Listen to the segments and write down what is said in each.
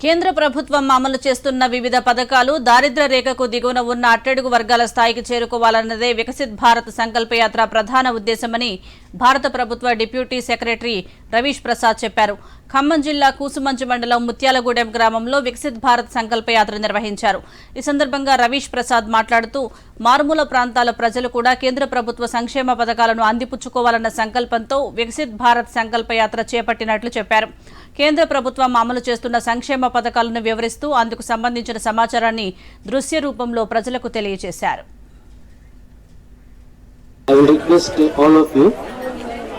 కేంద్ర ప్రభుత్వం అమలు చేస్తున్న వివిధ పథకాలు దారిద్ర రేఖకు దిగువన ఉన్న అట్టడుగు వర్గాల స్థాయికి చేరుకోవాలన్నదే వికసిత్ భారత్ సంకల్పయాత్ర ప్రధాన ఉద్దేశమని భారత ప్రభుత్వ డిప్యూటీ సెక్రటరీ రవీష్ ప్రసాద్ చెప్పారు. ఖమ్మం జిల్లా కూసుమంచి మండలం ముత్యాలగూడెం గ్రామంలో వికసిత్ భారత్ సంకల్పయాత్ర నిర్వహించారు. ఈ సందర్భంగా రవీష్ ప్రసాద్ మాట్లాడుతూ మారుమూల ప్రాంతాల ప్రజలు కూడా కేంద్ర ప్రభుత్వ సంక్షేమ పథకాలను అందిపుచ్చుకోవాలన్న సంకల్పంతో వికసిత్ భారత్ సంకల్పయాత్ర చేపట్టినట్లు చెప్పారు. కేంద్ర ప్రభుత్వం అమలు చేస్తున్న సంక్షేమ పథకాలను వివరిస్తూ అందుకు సంబంధించిన సమాచారాన్ని దృశ్య రూపంలో ప్రజలకు తెలియజేశారు. I will request all of you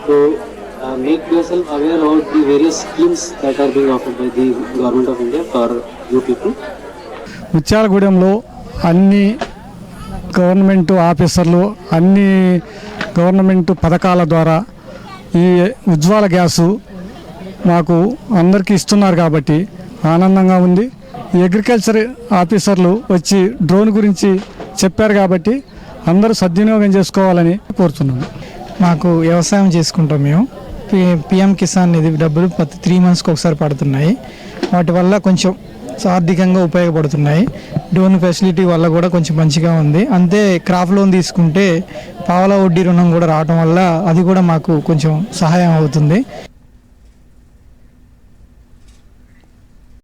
to uh, make yourself aware of the various schemes that are being offered by the government of India for you people. ముత్యాలగూడెంలో అన్ని గవర్నమెంట్ ఆఫీసర్లు అన్ని గవర్నమెంట్ పథకాల ద్వారా ఈ ఉజ్వాల గ్యాసు మాకు అందరికీ ఇస్తున్నారు కాబట్టి ఆనందంగా ఉంది అగ్రికల్చర్ ఆఫీసర్లు వచ్చి డ్రోన్ గురించి చెప్పారు కాబట్టి అందరూ సద్వినియోగం చేసుకోవాలని కోరుతున్నాను మాకు వ్యవసాయం చేసుకుంటాం మేము. పి పిఎం కిసాన్ నిధి డబ్బులు ప్రతి త్రీ మంత్స్కి ఒకసారి పడుతున్నాయి. వాటి వల్ల కొంచెం ఆర్థికంగా ఉపయోగపడుతున్నాయి. లోన్ ఫెసిలిటీ వల్ల కూడా కొంచెం మంచిగా ఉంది. అంతే క్రాప్ లోన్ తీసుకుంటే పావలా వడ్డీ రుణం కూడా రావడం వల్ల అది కూడా మాకు కొంచెం సహాయం అవుతుంది.